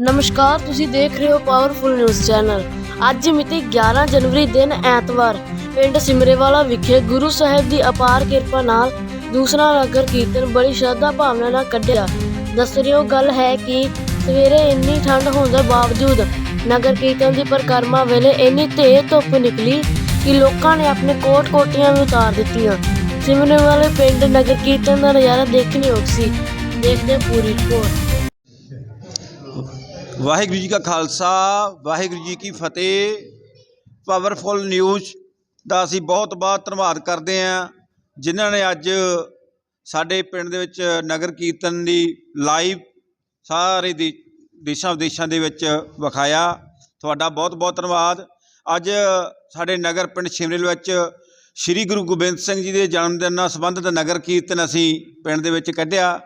ਨਮਸਕਾਰ, ਤੁਸੀਂ ਦੇਖ ਰਹੇ ਹੋ ਪਾਵਰਫੁਲ ਨਿਊਜ਼ ਚੈਨਲ ਅੱਜ ਮਿਤੀ 11 ਜਨਵਰੀ ਦਿਨ ਐਤਵਾਰ, ਪਿੰਡ ਸਿਮਰੇਵਾਲਾ ਵਿਖੇ ਗੁਰੂ ਸਾਹਿਬ ਦੀ ਅਪਾਰ ਕਿਰਪਾ ਨਾਲ ਦੂਸਰਾ ਨਗਰ ਕੀਰਤਨ ਬੜੀ ਸ਼ਰਧਾ ਭਾਵਨਾ ਨਾਲ ਕੱਢਿਆ। ਦੱਸਣਯੋਗ ਗੱਲ ਹੈ ਕਿ ਸਵੇਰੇ ਇੰਨੀ ਠੰਡ ਹੋਣ ਦੇ ਬਾਵਜੂਦ ਨਗਰ ਕੀਰਤਨ ਦੀ ਪਰਿਕਰਮਾ ਵੇਲੇ ਇੰਨੀ ਤੇਜ਼ ਧੁੱਪ ਨਿਕਲੀ ਕਿ ਲੋਕਾਂ ਨੇ ਆਪਣੇ ਕੋਟ ਕੋਟੀਆਂ ਵੀ ਉਤਾਰ ਦਿੱਤੀਆਂ। ਸਿਮਰੇਵਾਲੇ ਪਿੰਡ ਨਗਰ ਕੀਰਤਨ ਦਾ ਨਜ਼ਾਰਾ ਦੇਖਣ ਯੋਗ ਸੀ। ਦੇਖਦੇ ਪੂਰੀ ਰਿਪੋਰਟ। ਵਾਹਿਗੁਰੂ ਜੀ ਕਾ ਖਾਲਸਾ, ਵਾਹਿਗੁਰੂ ਜੀ ਕੀ ਫਤਿਹ। ਪਾਵਰਫੁਲ ਨਿਊਜ਼ ਦਾ ਅਸੀਂ ਬਹੁਤ ਬਹੁਤ ਧੰਨਵਾਦ ਕਰਦੇ ਹਾਂ, ਜਿਨ੍ਹਾਂ ਨੇ ਅੱਜ ਸਾਡੇ ਪਿੰਡ ਦੇ ਵਿੱਚ ਨਗਰ ਕੀਰਤਨ ਦੀ ਲਾਈਵ ਸਾਰੇ ਦੇ, ਦੇਸ਼ਾਂ ਵਿਦੇਸ਼ਾਂ ਦੇ ਵਿੱਚ ਵਿਖਾਇਆ। ਤੁਹਾਡਾ ਬਹੁਤ ਬਹੁਤ ਧੰਨਵਾਦ। ਅੱਜ ਸਾਡੇ ਨਗਰ ਪਿੰਡ ਸ਼ਿਮਰੇਲ ਵਿੱਚ ਸ੍ਰੀ ਗੁਰੂ ਗੋਬਿੰਦ ਸਿੰਘ ਜੀ ਦੇ ਜਨਮ ਦਿਨ ਨਾਲ ਸੰਬੰਧਿਤ ਨਗਰ ਕੀਰਤਨ ਅਸੀਂ ਪਿੰਡ ਦੇ ਵਿੱਚ ਕੱਢਿਆ।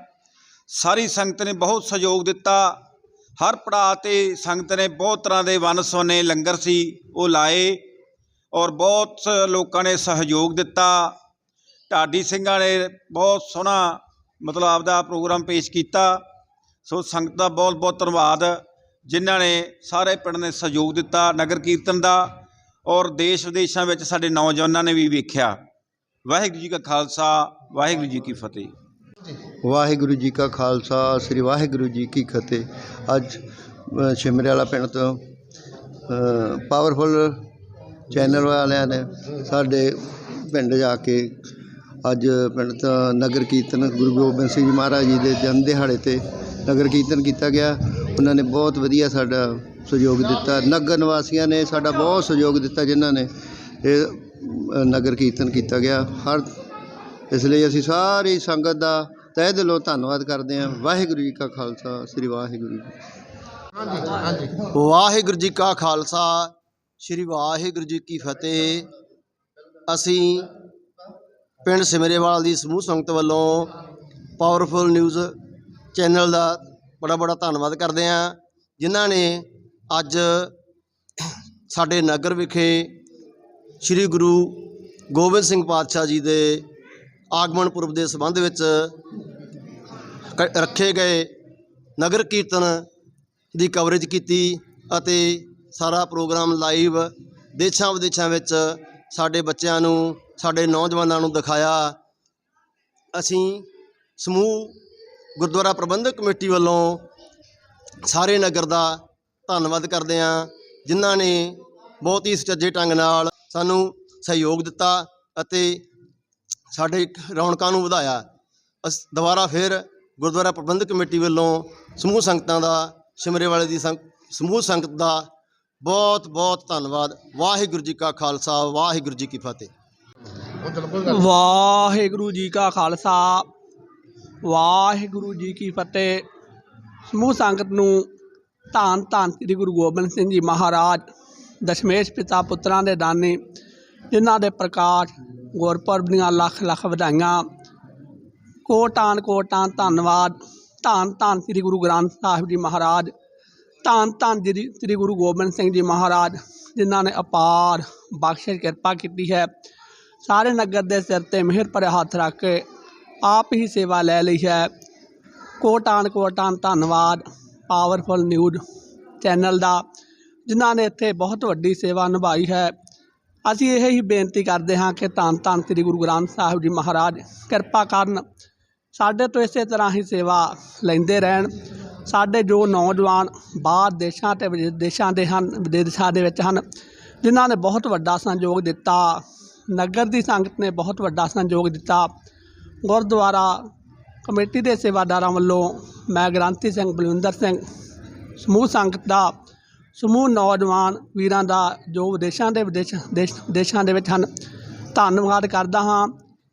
ਸਾਰੀ ਸੰਗਤ ਨੇ ਬਹੁਤ ਸਹਿਯੋਗ ਦਿੱਤਾ। ਹਰ ਪੜਾਅ ਤੇ ਸੰਗਤ ਨੇ ਬਹੁਤ ਤਰ੍ਹਾਂ ਦੇ ਵੰਨ ਸੁਵੰਨੇ ਲੰਗਰ ਸੀ, ਉਹ ਲਾਏ ਔਰ ਬਹੁਤ ਸ- ਲੋਕਾਂ ਨੇ ਸਹਿਯੋਗ ਦਿੱਤਾ। ਢਾਡੀ ਸਿੰਘਾਂ ਨੇ ਬਹੁਤ ਸੋਹਣਾ ਮਤਲਬ ਆਪਦਾ ਪ੍ਰੋਗਰਾਮ ਪੇਸ਼ ਕੀਤਾ। ਸੋ ਸੰਗਤ ਦਾ ਬਹੁਤ ਬਹੁਤ ਧੰਨਵਾਦ, ਜਿਨ੍ਹਾਂ ਨੇ ਸਾਰੇ ਪਿੰਡ ਨੇ ਸਹਿਯੋਗ ਦਿੱਤਾ ਨਗਰ ਕੀਰਤਨ ਦਾ ਔਰ ਦੇਸ਼ ਵਿਦੇਸ਼ਾਂ ਵਿੱਚ ਸਾਡੇ ਨੌਜਵਾਨਾਂ ਨੇ ਵੀ ਵੇਖਿਆ। ਵਾਹਿਗੁਰੂ ਜੀ ਕਾ ਖਾਲਸਾ, ਵਾਹਿਗੁਰੂ ਜੀ ਕੀ ਫਤਿਹ। ਵਾਹਿਗੁਰੂ ਜੀ ਕਾ ਖਾਲਸਾ ਸ੍ਰੀ ਵਾਹਿਗੁਰੂ ਜੀ ਕੀ ਫਤਿਹ। ਅੱਜ ਅ, ਸ਼ਿਮਰੇ ਵਾਲਾ ਪਿੰਡ ਤੋਂ ਅ, ਪਾਵਰਫੁਲ ਚੈਨਲ ਵਾਲਿਆਂ ਨੇ ਸਾਡੇ ਪਿੰਡ ਜਾ ਕੇ ਅੱਜ ਪਿੰਡ ਤੋਂ ਨਗਰ ਕੀਰਤਨ ਗੁਰੂ ਗੋਬਿੰਦ ਸਿੰਘ ਜੀ ਮਹਾਰਾਜ ਜੀ ਦੇ ਜਨਮ ਦਿਹਾੜੇ ਤੇ ਨਗਰ ਕੀਰਤਨ ਕੀਤਾ ਗਿਆ। ਉਹਨਾਂ ਨੇ ਬਹੁਤ ਵਧੀਆ ਸਾਡਾ ਸਹਿਯੋਗ ਦਿੱਤਾ। ਨਗਰ ਨਿਵਾਸੀਆਂ ਨੇ ਸਾਡਾ ਬਹੁਤ ਸਹਿਯੋਗ ਦਿੱਤਾ ਜਿਨ੍ਹਾਂ ਨੇ ਇਹ ਨਗਰ ਕੀਰਤਨ ਕੀਤਾ ਗਿਆ। ਹਰ ਇਸ ਲਈ ਅਸੀਂ ਸਾਰੀ ਸੰਗਤ ਦਾ ਤਹਿ ਦਿਲੋਂ ਧੰਨਵਾਦ ਕਰਦੇ ਹਾਂ। ਵਾਹਿਗੁਰੂ ਜੀ ਕਾ ਖਾਲਸਾ, ਸ੍ਰੀ ਵਾਹਿਗੁਰੂ ਜੀ ਵਾਹਿਗੁਰੂ ਜੀ ਕਾ ਖਾਲਸਾ, ਸ੍ਰੀ ਵਾਹਿਗੁਰੂ ਜੀ ਕੀ ਫਤਿਹ। ਅਸੀਂ ਪਿੰਡ ਸਿਮਰੇਵਾਲ ਦੀ ਸਮੂਹ ਸੰਗਤ ਵੱਲੋਂ ਪਾਵਰਫੁਲ ਨਿਊਜ਼ ਚੈਨਲ ਦਾ ਬੜਾ ਬੜਾ ਧੰਨਵਾਦ ਕਰਦੇ ਹਾਂ, ਜਿਨ੍ਹਾਂ ਨੇ ਅੱਜ ਸਾਡੇ ਨਗਰ ਵਿਖੇ ਸ੍ਰੀ ਗੁਰੂ ਗੋਬਿੰਦ ਸਿੰਘ ਪਾਤਸ਼ਾਹ ਜੀ ਦੇ ਆਗਮਨ ਪੁਰਬ ਦੇ ਸੰਬੰਧ ਵਿੱਚ ਰੱਖੇ ਗਏ, ਨਗਰ ਕੀਰਤਨ ਦੀ ਕਵਰੇਜ ਕੀਤੀ ਅਤੇ ਸਾਰਾ ਪ੍ਰੋਗਰਾਮ ਲਾਈਵ ਦੇਸ਼ਾਂ ਵਿਦੇਸ਼ਾਂ ਵਿੱਚ ਸਾਡੇ ਬੱਚਿਆਂ ਨੂੰ, ਸਾਡੇ ਨੌਜਵਾਨਾਂ ਨੂੰ ਦਿਖਾਇਆ। ਅਸੀਂ ਸਮੂਹ ਗੁਰਦੁਆਰਾ ਪ੍ਰਬੰਧਕ ਕਮੇਟੀ ਵੱਲੋਂ ਸਾਰੇ ਨਗਰ ਦਾ ਧੰਨਵਾਦ ਕਰਦੇ ਹਾਂ, ਜਿਨ੍ਹਾਂ ਨੇ ਬਹੁਤ ਹੀ ਸੁਚੱਜੇ ਢੰਗ ਨਾਲ ਸਾਨੂੰ ਸਹਿਯੋਗ ਦਿੱਤਾ ਅਤੇ ਸਾਡੇ ਰੌਣਕਾਂ ਨੂੰ ਵਧਾਇਆ। ਅਸ, ਦੁਬਾਰਾ ਫਿਰ ਗੁਰਦੁਆਰਾ ਪ੍ਰਬੰਧਕ ਕਮੇਟੀ ਵੱਲੋਂ ਸਮੂਹ ਸੰਗਤਾਂ ਦਾ ਸਿਮਰੇ ਵਾਲੇ ਦੀ ਸਮੂਹ ਸੰਗਤ ਦਾ ਬਹੁਤ ਬਹੁਤ ਧੰਨਵਾਦ। ਵਾਹਿਗੁਰੂ ਜੀ ਕਾ ਖਾਲਸਾ ਵਾਹਿਗੁਰੂ ਜੀ ਕੀ ਫਤਿਹ। ਵਾਹਿਗੁਰੂ ਜੀ ਕਾ ਖਾਲਸਾ ਵਾਹਿਗੁਰੂ ਜੀ ਕੀ ਫਤਿਹ। ਸਮੂਹ ਸੰਗਤ ਨੂੰ ਧੰਨ ਧੰਨ ਸ੍ਰੀ ਗੁਰੂ ਗੋਬਿੰਦ ਸਿੰਘ ਜੀ ਮਹਾਰਾਜ ਦਸ਼ਮੇਸ਼ ਪਿਤਾ ਪੁੱਤਰਾਂ ਦੇ ਦਾਨੀ ਜਿਨ੍ਹਾਂ ਦੇ ਪ੍ਰਕਾਸ਼ ਗੁਰਪੁਰਬ ਦੀਆਂ ਲੱਖ ਲੱਖ ਵਧਾਈਆਂ ਕੋਟਾਨ ਕੋਟਾਨ ਧੰਨਵਾਦ। ਧੰਨ ਧੰਨ ਸ੍ਰੀ ਗੁਰੂ ਗ੍ਰੰਥ ਸਾਹਿਬ ਜੀ ਮਹਾਰਾਜ। ਧੰਨ ਧੰਨ ਜੀ ਸ੍ਰੀ ਗੁਰੂ ਗੋਬਿੰਦ ਸਿੰਘ ਜੀ ਮਹਾਰਾਜ, ਜਿਨ੍ਹਾਂ ਨੇ ਅਪਾਰ ਬਖਸ਼ਿਸ਼ ਕਿਰਪਾ ਕੀਤੀ ਹੈ। ਸਾਰੇ ਨਗਰ ਦੇ ਸਿਰ ਤੇ ਮਿਹਰ ਭਰੇ ਹੱਥ ਰੱਖ ਕੇ ਆਪ ਹੀ ਸੇਵਾ ਲੈ ਲਈ ਹੈ। ਕੋਟਾਨ ਕੋਟਾਨ ਧੰਨਵਾਦ। ਪਾਵਰਫੁਲ ਨਿਊਜ਼ ਚੈਨਲ ਦਾ, ਜਿਨ੍ਹਾਂ ਨੇ ਇੱਥੇ ਬਹੁਤ ਵੱਡੀ ਸੇਵਾ ਨਿਭਾਈ ਹੈ। ਅਸੀਂ ਇਹ ਹੀ ਬੇਨਤੀ ਕਰਦੇ ਹਾਂ ਕਿ ਧੰਨ ਧੰਨ ਸ੍ਰੀ ਗੁਰੂ ਗ੍ਰੰਥ ਸਾਹਿਬ ਜੀ ਮਹਾਰਾਜ, ਕਿਰਪਾ ਕਰਨ ਸਾਡੇ ਤੋਂ ਇਸੇ ਤਰ੍ਹਾਂ ਹੀ ਸੇਵਾ ਲੈਂਦੇ ਰਹਿਣ। ਸਾਡੇ ਜੋ ਨੌਜਵਾਨ ਬਾਹਰ ਦੇਸ਼ਾਂ ਤੇ ਵਿਦੇਸ਼ਾਂ ਦੇ ਹਨ, ਵਿਦੇਸ਼ਾਂ ਦੇ ਵਿੱਚ ਹਨ, ਜਿਨ੍ਹਾਂ ਨੇ ਬਹੁਤ ਵੱਡਾ ਸਹਿਯੋਗ ਦਿੱਤਾ। ਨਗਰ ਦੀ ਸੰਗਤ ਨੇ ਬਹੁਤ ਵੱਡਾ ਸਹਿਯੋਗ ਦਿੱਤਾ। ਗੁਰਦੁਆਰਾ ਕਮੇਟੀ ਦੇ ਸੇਵਾਦਾਰਾਂ ਵੱਲੋਂ ਮੈਂ ਗ੍ਰਾਂਤੀ ਸਿੰਘ, ਬਲਵਿੰਦਰ ਸਿੰਘ, ਸਮੂਹ ਸੰਗਤ ਦਾ, ਸਮੂਹ ਨੌਜਵਾਨ ਵੀਰਾਂ ਦਾ ਜੋ ਵਿਦੇਸ਼ਾਂ ਦੇ ਵਿਦੇਸ਼, ਦੇਸ਼ ਵਿਦੇਸ਼ਾਂ ਦੇ ਵਿੱਚ ਹਨ, ਧੰਨਵਾਦ ਕਰਦਾ ਹਾਂ।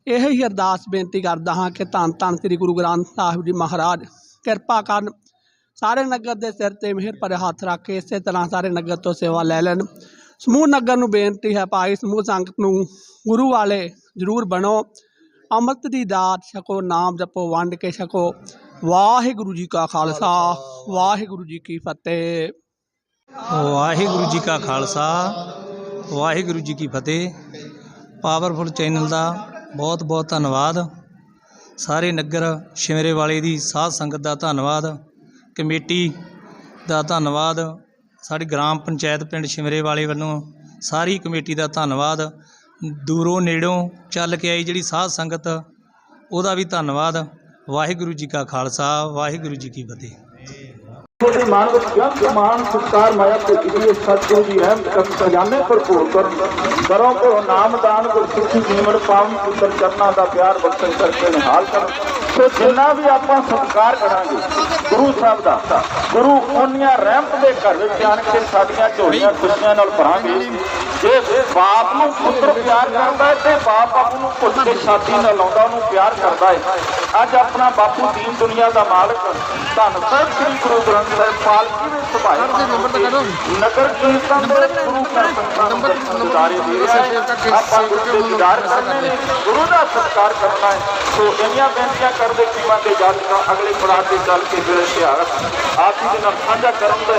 ਇਹ ਹੀ ਅਰਦਾਸ ਬੇਨਤੀ ਕਰਦਾ ਹਾਂ ਕਿ ਧੰਨ ਧੰਨ ਸ੍ਰੀ ਗੁਰੂ ਗ੍ਰੰਥ ਸਾਹਿਬ ਜੀ ਮਹਾਰਾਜ, ਕਿਰਪਾ ਕਰਨ ਸਾਰੇ ਨਗਰ ਦੇ ਸਿਰ ਤੇ ਮਿਹਰ ਭਰੇ ਹੱਥ ਰੱਖ ਕੇ ਇਸੇ ਤਰ੍ਹਾਂ ਸਾਰੇ ਨਗਰ ਤੋਂ ਸੇਵਾ ਲੈ ਲੈਣ। ਸਮੂਹ ਨਗਰ ਨੂੰ ਬੇਨਤੀ ਹੈ ਭਾਈ, ਸਮੂਹ ਸੰਗਤ ਨੂੰ ਗੁਰੂ ਵਾਲੇ ਜ਼ਰੂਰ ਬਣੋ। ਅੰਮ੍ਰਿਤ ਦੀ ਦਾਤ ਛਕੋ, ਨਾਮ ਜਪੋ, ਵੰਡ ਕੇ ਛਕੋ। ਵਾਹਿਗੁਰੂ ਜੀ ਕਾ ਖਾਲਸਾ, ਵਾਹਿਗੁਰੂ ਜੀ ਕੀ ਫਤਿਹ। ਵਾਹਿਗੁਰੂ ਜੀ ਕਾ ਖਾਲਸਾ, ਵਾਹਿਗੁਰੂ ਜੀ ਕੀ ਫਤਿਹ। ਪਾਵਰਫੁਲ ਚੈਨਲ ਦਾ ਬਹੁਤ ਬਹੁਤ ਧੰਨਵਾਦ। ਸਾਰੇ ਨਗਰ ਸ਼ਿਮਰੇ ਵਾਲੇ ਦੀ ਸਾਧ ਸੰਗਤ ਦਾ ਧੰਨਵਾਦ। ਕਮੇਟੀ ਦਾ ਧੰਨਵਾਦ। ਸਾਡੀ ਗ੍ਰਾਮ ਪੰਚਾਇਤ ਪਿੰਡ ਸ਼ਿਮਰੇ ਵਾਲੇ ਵੱਲੋਂ ਸਾਰੀ ਕਮੇਟੀ ਦਾ ਧੰਨਵਾਦ। ਦੂਰੋਂ ਨੇੜੋਂ ਚੱਲ ਕੇ ਆਈ ਜਿਹੜੀ ਸਾਧ ਸੰਗਤ, ਉਹਦਾ ਵੀ ਧੰਨਵਾਦ। ਵਾਹਿਗੁਰੂ ਜੀ ਕਾ ਖਾਲਸਾ, ਵਾਹਿਗੁਰੂ ਜੀ ਕੀ ਫਤਿਹ। ਉਹਦੇ ਮਨ ਵਿੱਚ ਜਨ ਸਮਾਨ ਸਤਕਾਰ, ਮਾਇਆ ਤੇ ਜੀ ਸਤਿਗੁਰੂ ਦੀ ਰਹਿਮਤ ਕਰ ਖਜ਼ਾਨੇ ਭਰਪੂਰ ਕਰ ਕਰੋ ਕੋ ਨਾਮ ਦਾਨ ਗੁਰ ਸਿੱਖੀ ਜੀਵਨ ਪਾਵਨ ਪੁੱਤਰ ਚਰਨਾਂ ਦਾ ਪਿਆਰ ਬਖਸ਼ਣ ਕਰਕੇ ਨਿਹਾਲ ਕਰ ਸੋ ਜਿੰਨਾ ਵੀ ਆਪਾਂ ਸਤਕਾਰ ਕਰਾਂਗੇ ਗੁਰੂ ਸਾਹਿਬ ਦਾ ਗੁਰੂ ਉਹਨੀਆਂ ਰਹਿਮਤ ਦੇ ਘਰ ਵਿੱਚ ਆਣ ਕੇ ਸਾਡੀਆਂ ਝੋਲੀਆਂ ਖੁਸ਼ੀਆਂ ਨਾਲ ਭਰਾਂਗੇ। ਜੇ ਬਾਪ ਨੂੰ ਪੁੱਤਰ ਪਿਆਰ ਕਰਦਾ ਹੈ ਤੇ ਬਾਪ ਆਪ ਨੂੰ ਭੁੱਲ ਕੇ ਛਾਤੀ ਨਾਲ ਲਾਉਂਦਾ ਉਹਨੂੰ ਪਿਆਰ ਕਰਦਾ ਹੈ। ਅੱਜ ਆਪਣਾ ਬਾਪੂ ਦੀਨ ਦੁਨੀਆ ਦਾ ਮਾਲਕ ਧੰਨ ਸਾਹਿਬ ਸ੍ਰੀ ਗੁਰੂ ਗ੍ਰੰਥ ਸਾਹਿਬ ਪਾਲਕੀ ਵਿੱਚ ਸੁਭਾਏ ਨਗਰ ਕੀਰਤਨ ਦੇ ਗੁਰੂ ਨੰਬਰ ਨੰਬਰ ਦੇ ਰਿਹਾ ਹੈ ਆਪਾਂ ਗੁਰੂ ਦੇ ਦੀਦਾਰ ਕਰਨੇ ਨੇ ਗੁਰੂ ਦਾ ਸਤਿਕਾਰ ਕਰਨਾ ਹੈ। ਸੋ ਇੰਨੀਆਂ ਬੇਨਤੀਆਂ ਕਰਨ ਟੀਮਾਂ ਦੇ ਜੱਜ ਦਾ ਅਗਲੇ ਪੜਾਅ ਤੇ ਚੱਲ ਕੇ ਫਿਰ ਇਸ਼ਤਿਹਾਰ ਆਪ ਦੇ ਨਾਲ ਸਾਂਝਾ ਕਰਨ ਦੇ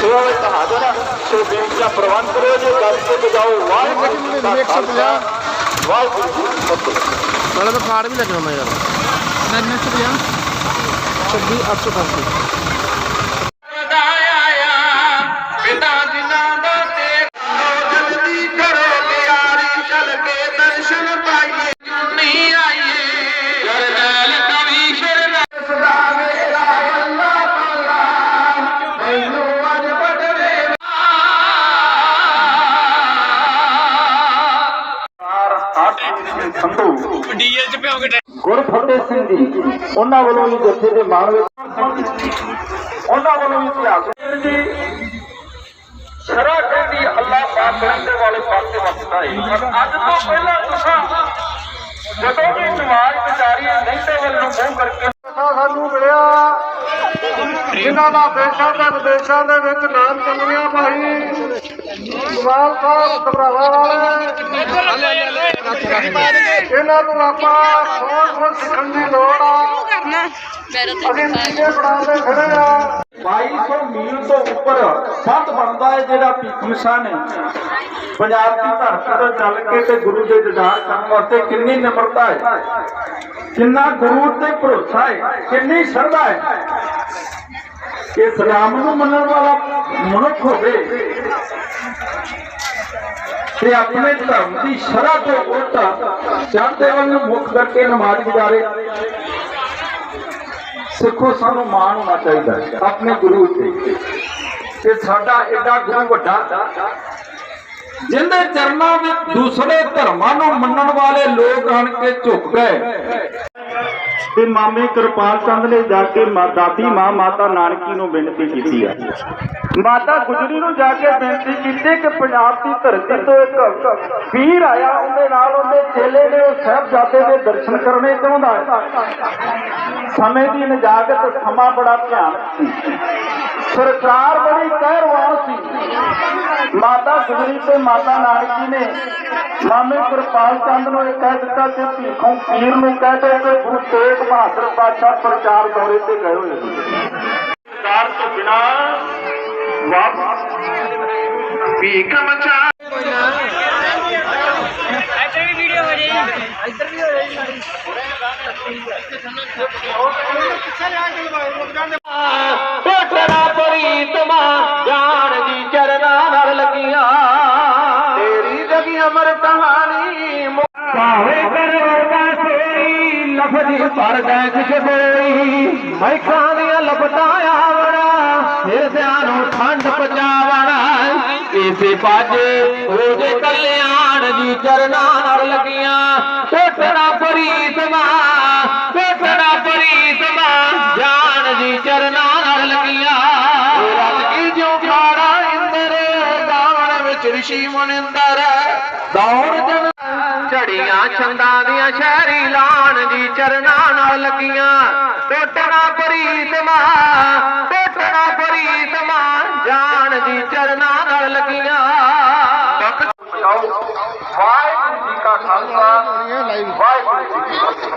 ਸੇਵਾ ਵਿੱਚ ਹਾਜ਼ਰ ਹਾਂ ਸੋ ਬੇਨਤੀਆਂ ਪ੍ਰਵਾਨ ਕਰੋ ਜੇ। ਗੱਲ ਤੇ ਬਜਾਓ ਵਾਹਿਗੁਰੂ ਦਾ ਵਾਹਿਗੁਰੂ ਜੀ ਕੀ ਫਤਿਹ। ਮੈਨੂੰ ਤਾਂ ਫਾੜ ਵੀ ਲੱਗਣਾ ਮੈਂ ਯਾਰ। 950 26 850 ਉਹਨਾਂ ਵੱਲੋਂ ਵੀ ਜੱਥੇ ਦੇ ਮਾਣ ਵਿੱਚ ਉਹਨਾਂ ਵੱਲੋਂ ਵੀ ਇਤਿਹਾਸ ਜੀ ਸ਼ਰਾ ਕਹਿੰਦੀ ਅੱਲਾਹ ਪਾਕ ਰਹਿੰਦੇ ਵਾਲੇ ਪਾਸੇ ਵਸਦਾ ਹੈ ਪਰ ਅੱਜ ਤੋਂ ਪਹਿਲਾਂ ਤੁਸੀਂ ਜਦੋਂ ਵੀ ਨਮਾਜ਼ ਵਿਚਾਰੀ ਨਹੀਂ ਵੱਲ ਨੂੰ ਮੂੰਹ ਕਰਕੇ ਸਾਨੂੰ ਮਿਲਿਆ ਜਿਨ੍ਹਾਂ ਦਾ ਦੇਸ਼ਾਂ ਦੇ ਵਿਦੇਸ਼ਾਂ ਦੇ ਵਿੱਚ ਨਾਮ ਚੰਗੀਆਂ ਭਾਈ ਕਮਾਲ ਸਾਹਿਬ ਸਭਰਾਵਾ ਵਾਲੇ। ਇਹਨਾਂ ਨੂੰ ਆਪਾਂ ਬਹੁਤ ਬਹੁਤ ਸਿੱਖਣ ਦੀ ਲੋੜ ਆ। ਅਸੀਂ ਨੀਚੇ ਬਣਾਉਂਦੇ ਖੜੇ ਆ। 2200 ਮੀਲ ਤੋਂ ਉੱਪਰ ਸੰਤ ਬਣਦਾ ਹੈ ਜਿਹੜਾ ਭੀਖਮ ਸ਼ਾਹ ਨੇ ਪੰਜਾਬ ਦੀ ਧਰਤੀ ਤੋਂ ਚੱਲ ਕੇ ਤੇ ਗੁਰੂ ਦੇ ਦੀਦਾਰ ਕਰਨ ਵਾਸਤੇ ਕਿੰਨੀ ਨਿਮਰਤਾ ਹੈ, ਕਿੰਨਾ ਗੁਰੂ ਤੇ ਭਰੋਸਾ ਹੈ, ਕਿੰਨੀ ਸ਼ਰਧਾ ਹੈ। ਇਸਲਾਮ ਨੂੰ ਮੰਨਣ ਵਾਲਾ ਮਨੁੱਖ ਹੋਵੇ ਤੇ ਆਪਣੇ ਧਰਮ ਦੀ ਸ਼ਰ੍ਹਾ ਤੋਂ ਉਲਟਾ ਚੜ੍ਹਦੇ ਵੱਲ ਨੂੰ ਮੁੱਖ ਕਰਕੇ ਨਮਾਜ਼ ਗੁਜ਼ਾਰੇ। ਸਿੱਖੋ, ਸਾਨੂੰ ਮਾਣ ਹੋਣਾ ਚਾਹੀਦਾ ਹੈ, ਆਪਣੇ ਗੁਰੂ ਤੇ। ਤੇ ਸਾਡਾ ਐਡਾ ਗੁਰੂ ਵੱਡਾ। ਜਿੰਦੇ ਚਰਨਾਂ ਵਿੱਚ ਦੂਸਰੇ ਧਰਮਾਂ ਨੂੰ ਮੰਨਣ ਵਾਲੇ ਲੋਕ ਆਣ ਕੇ ਝੁਕ ਗਏ। ਤੇ ਮਾਮੇ ਕਿਰਪਾਲ ਚੰਦ ਨੇ ਜਾ ਕੇ ਦਾਦੀ ਮਾਂ ਮਾਤਾ ਨਾਨਕੀ ਨੂੰ ਬੇਨਤੀ ਕੀਤੀ ਹੈ ਮਾਤਾ ਗੁਜਰੀ ਨੂੰ ਜਾ ਕੇ ਬੇਨਤੀ ਕੀਤੀ ਕਿ ਪੰਜਾਬ ਦੀ ਧਰਤੀ ਤੋਂ ਇੱਕ ਵੀਰ ਆਇਆ, ਉਹਦੇ ਨਾਲ ਉਹਦੇ ਚੇਲੇ ਨੇ ਉਹ ਸਾਹਿਬਜ਼ਾਦੇ ਦੇ ਦਰਸ਼ਨ ਕਰਨੇ ਚਾਹੁੰਦਾ ਸਮੇਂ ਦੀ ਨਜਾਕਤ, ਸਮਾਂ ਬੜਾ ਧਿਆਨ ਸਰਕਾਰ ਬੜੀ ਕਹਿਰਵਾਨ ਸੀ। ਮਾਤਾ ਗੁਜਰੀ ਤੇ ਮਾਤਾ ਨਾਨਕੀ ਨੇ ਮਾਮੇ ਕਿਰਪਾਲ ਚੰਦ ਨੂੰ ਇਹ ਕਹਿ ਦਿੱਤਾ ਕਿ ਭੀਖੋਂ ਪੀਰ ਨੂੰ ਕਹਿ ਦੇ ਕਿ ਗੁਰੂ ਤੇਗ ਬਹਾਦਰ ਪਾਤਸ਼ਾਹ ਪ੍ਰਚਾਰ ਦੌਰੇ ਤੇ ਗਏ ਹੋਏ ਸੀ ਸਰਕਾਰ ਤੋਂ ਬਿਨਾ ਵਾਪਸ ਭੀਖ ਮਚਾ। ਟੋਟਰਾ ਲਫ਼ਜ਼ੀ ਪਰ ਗਏ ਕਿਛ ਬੋਈ ਮੈਖਾਂ ਦੀਆਂ ਲਪਟਾਂ ਆਵਣਾ ਹਿਰਦਿਆਂ ਨੂੰ ਠੰਡ ਪਜਾਵਣਾ ਇਸੇ ਬਾਜੇ ਉਹਦੇ ਕਲਿਆਣ ਦੀ ਚਰਨਾਂ ਨਾਲ ਲੱਗੀਆਂ ਛੰਦਾਂ ਦੀਆਂ ਸ਼ਹਿਰੀ ਲਾਣ ਦੀ ਚਰਨਾਂ ਨਾਲ ਲੱਗੀਆਂ। ਟੋਟਣਾ ਪ੍ਰੀਤਮਾ ਟੋਟਣਾ ਪ੍ਰੀਤਮਾ ਜਾਣ ਦੀ ਚਰਨਾਂ ਨਾਲ ਲੱਗੀਆਂ। ਵਾਹਿਗੁਰੂ ਜੀ ਕਾ ਖਾਲਸਾ ਵਾਹਿਗੁਰੂ ਜੀ ਕੀ ਫਤਿਹ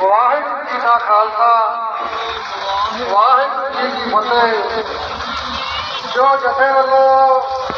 ਵਾਹਿਗੁਰੂ ਜੀ ਕਾ ਖਾਲਸਾ, ਵਾਹਿਗੁਰੂ ਜੀ ਕੀ ਫਤਿਹ। ਜੋ ਜਥੇ ਵੱਲੋਂ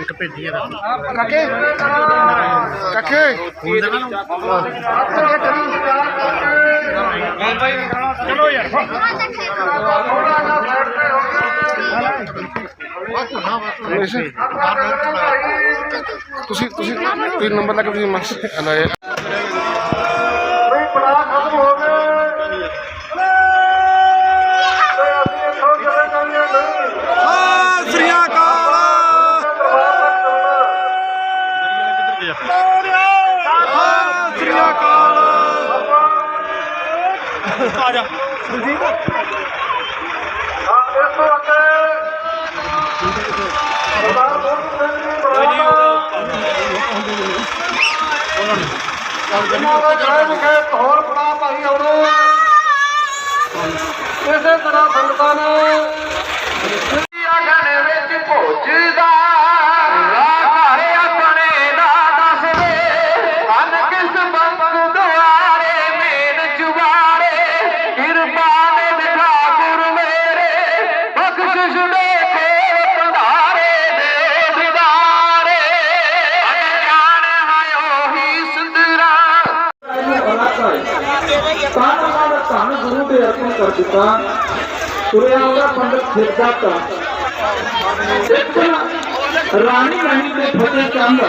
ਪ੍ਰਧਾਨ ਲਿੰਕ ਭੇਜੀ ਇਹਦਾ ਕਾਕੇ। ਕਾਕੇ। ਚਲੋ ਯਾਰ। ਤੁਸੀਂ ਤੁਸੀਂ ਤਿੰਨ ਨੰਬਰ ਲੱਗ ਤੁਸੀਂ ਮਸ ਇਹਨਾਂ ਦਾ ਜੈ ਵਿਖੇ ਇੱਕ ਹੋਰ ਪੜਾ ਭਾਈ ਆਉਣੇ। ਇਸੇ ਤਰ੍ਹਾਂ ਸੰਗਤਾਂ ਨੇ ਦਿੱਤਾ ਤੁਰਿਆ ਉਹਦਾ ਪੰਡਤ ਸਿਰਦਾਤਾ ਰਾਣੀ ਰਾਣੀ ਦੇ ਫਤਿਹ ਚੰਦ।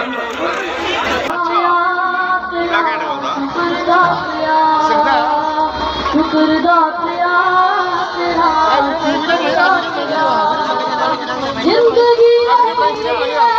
ਸ਼ੁਕਰਦਾਤਿਆ ਤੇਰਾ ਜ਼ਿੰਦਗੀ ਰਹੀ ਹੈ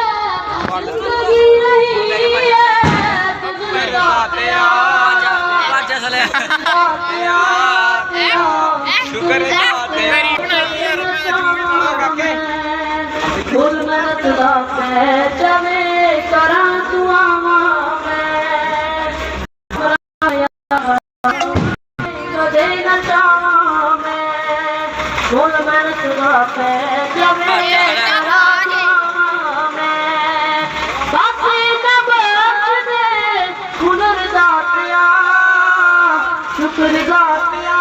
ਸ਼ੁਕਰ ਦਾਤਿਆ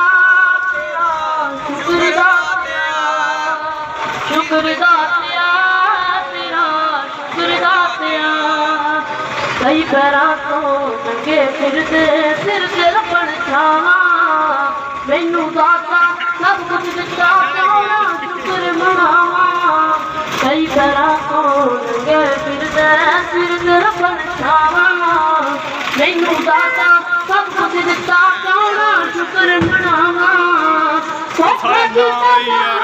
ਤੇਰਾ ਸ਼ੁਕਰ ਦਾਤਿਆ ਸ਼ੁਕਰ ਦਾਤਿਆ ਤੇਰਾ ਸ਼ੁਕਰ ਦਾਤਿਆ ਕਈ ਪੈਰਾਂ ਤੋਂ ਨੰਗੇ ਫਿਰਦੇ ਸਿਰ ਤੇ ਰਪਣ ਛਾਵਾਂ ਮੈਨੂੰ ਦਾਤਾ ਸਭ ਕੁਝ ਦਿੱਤਾ, ਕਿਉਂ ਸ਼ੁਕਰ ਮਨਾਵਾਂ? ਕਈ ਪੈਰਾਂ ਤੋਂ ਨੰਗੇ ਫਿਰਦੇ ਸਿਰ ਤੇ ਰਪਣ ਛਾਵਾਂ ਮੈਨੂੰ ਦਾਤਾ ਸਭ ਕੁਝ ਦਿੱਤਾ ਕਿਉਂ ਸ਼ੁਕਰ ਮਨਾਵਾਂ। ਸੋਖਾ ਕੀਤਾ ਜਾਵਾਂਗਾ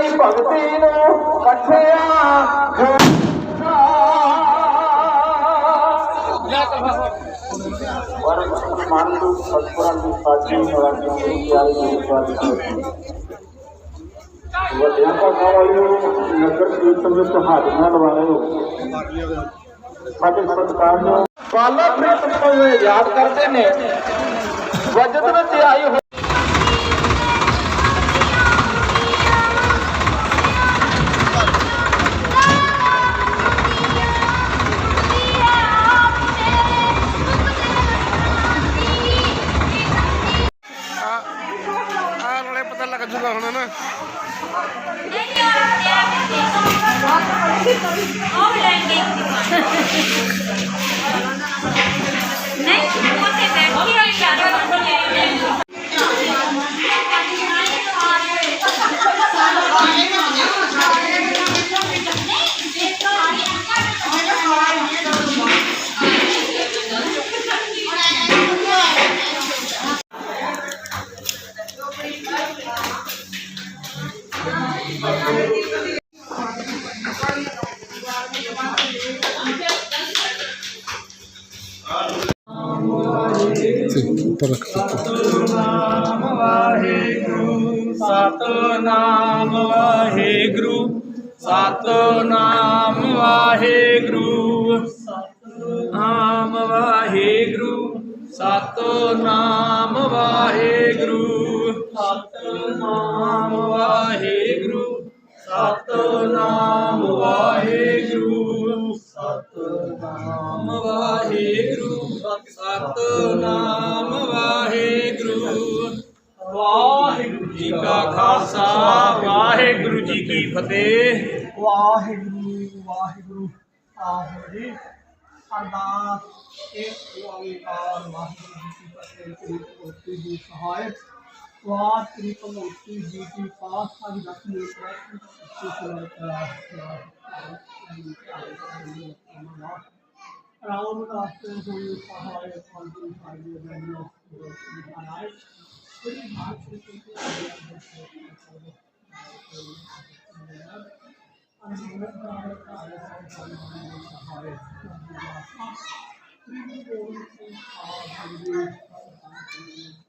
ਦੀ ਭਗਤੀ ਨੂੰ ਕੱਠਿਆ ਪਰ ਮਨ ਨੂੰ ਸਤਿਗੁਰਾਂ ਦੀ ਸਾਚੀ ਸਵਾਰੀ ਦੀ ਆਈ ਦੀ ਸਵਾਰੀ ਵੱਡਿਆਂ ਦਾ ਨਾਮ ਨਗਰ ਕੀਰਤਨ ਵਿੱਚ ਹਾਜ਼ਰੀਆਂ ਲਵਾਇਓ ਸਾਡੇ ਸਰਕਾਰ ਨੂੰ ਪਾਲਾ ਪ੍ਰੀਤ ਪਵੇ ਯਾਦ ਕਰਦੇ ਨੇ ਵਜਦ ਵਿੱਚ ਆਈ ਸਤਨਾਮ ਵਾਹਿਗੁਰੂ। ਸਤਨਾਮ ਵਾਹਿਗੁਰੂ। ਸਤਨਾਮ ਵਾਹਿਗੁਰੂ। ਸਤਨਾਮ ਵਾਹਿਗੁਰੂ। ਸਤਨਾਮ ਵਾਹਿਗੁਰੂ। ਵਾਹਿਗੁਰੂ ਜੀ ਕਾ ਖਾਲਸਾ। ਵਾਹਿਗੁਰੂ ਜੀ ਕੀ ਫਤਿਹ। ਵਾਹਿਗੁਰੂ ਵਾਹਿਗੁਰੂ। ਆਹੋ ਜੀ। अरदास एक ओंकार वाहिगुरु की फतेह त्रिपुर जी सहाय स्वाद त्रिपुर जी की पास सारी रखने का राहुल रास्ते हुए सहाय फलदुल भाई बहनों को बनाए श्री भाग श्री के Thank you.